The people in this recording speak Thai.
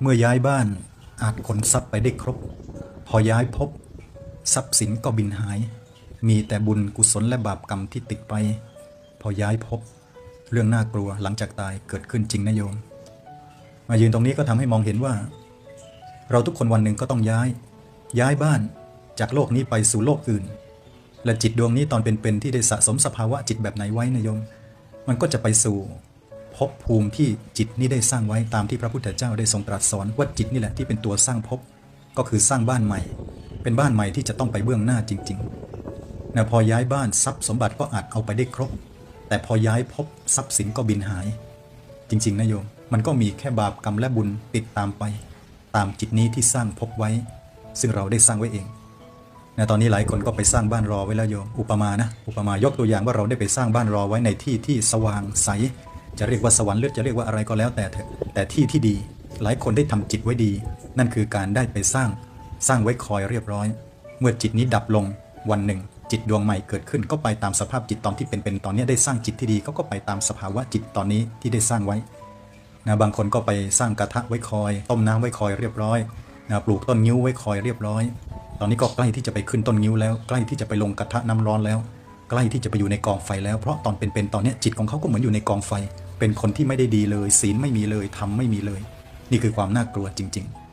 เมื่อย้ายบ้านอาจขนทรัพย์ไปได้ครบ พอย้ายพบ ทรัพย์สินก็บินหาย มีแต่บุญกุศลและบาปกรรมที่ติดไป พอย้ายพบ เรื่องน่ากลัวหลังจากตายเกิดขึ้นจริงนะโยม มายืนตรงนี้ก็ทำให้มองเห็นว่า เราทุกคนวันหนึ่งก็ต้องย้าย ย้ายบ้านจากโลกนี้ไปสู่โลกอื่น และจิตดวงนี้ตอนเป็นๆที่ได้สะสมสภาวะจิตแบบไหนไว้นะโยม มันก็จะไปสู่ ภพภูมิที่จิตนี้ได้สร้างไว้ตามที่พระพุทธเจ้าได้ทรงตรัสสอนว่าจิตนี่แหละที่เป็นตัวสร้างภพก็คือสร้างบ้านใหม่ เป็นบ้านใหม่ที่จะต้องไปเบื้องหน้าจริงๆนะพอย้ายบ้านทรัพย์สมบัติก็อาจเอาไปได้ครบ แต่พอย้ายภพทรัพย์สินก็บินหาย จริงๆนะโยมมันก็มีแค่บาปกรรมและบุญติดตามไป ตามจิตนี้ที่สร้างภพไว้ ซึ่งเราได้สร้างไว้เองนะตอนนี้หลายคนก็ไปสร้างบ้านรอไว้แล้วโยมอุปมานะอุปมายกตัวอย่างว่าเราได้ไปสร้างบ้านรอไว้ในที่ที่สว่างใส จะเรียกว่าสวรรค์หรือจะเรียกว่าอะไรก็แล้วแต่เถอะแต่ที่ที่ดี หลายคนได้ทำจิตไว้ดี นั่นคือการได้ไปสร้าง สร้างไว้คอยเรียบร้อย เมื่อจิตนี้ดับลงวันหนึ่ง จิตดวงใหม่เกิดขึ้นก็ไปตามสภาพจิตตอนที่เป็นเป็นตอนนี้ได้สร้างจิตที่ดีเขาก็ไปตามสภาวะจิตตอนนี้ที่ได้สร้างไว้นะบางคนก็ไปสร้างกระทะไว้คอย ต้มน้ำไว้คอยเรียบร้อยนะปลูกต้นงิ้วไว้คอยเรียบร้อย ตอนนี้ก็ใกล้ที่จะไปขึ้นต้นงิ้วแล้ว ใกล้ที่จะไปลงกระทะน้ำร้อนแล้ว ใกล้ที่จะไปอยู่ในกองไฟแล้ว เพราะตอนเป็นๆตอนนี้จิตของเขาก็เหมือนอยู่ในกองไฟ เป็นคนที่ไม่ได้ดีเลย ศีลไม่มีเลยทำไม่มีเลย นี่คือความน่ากลัวจริง ๆ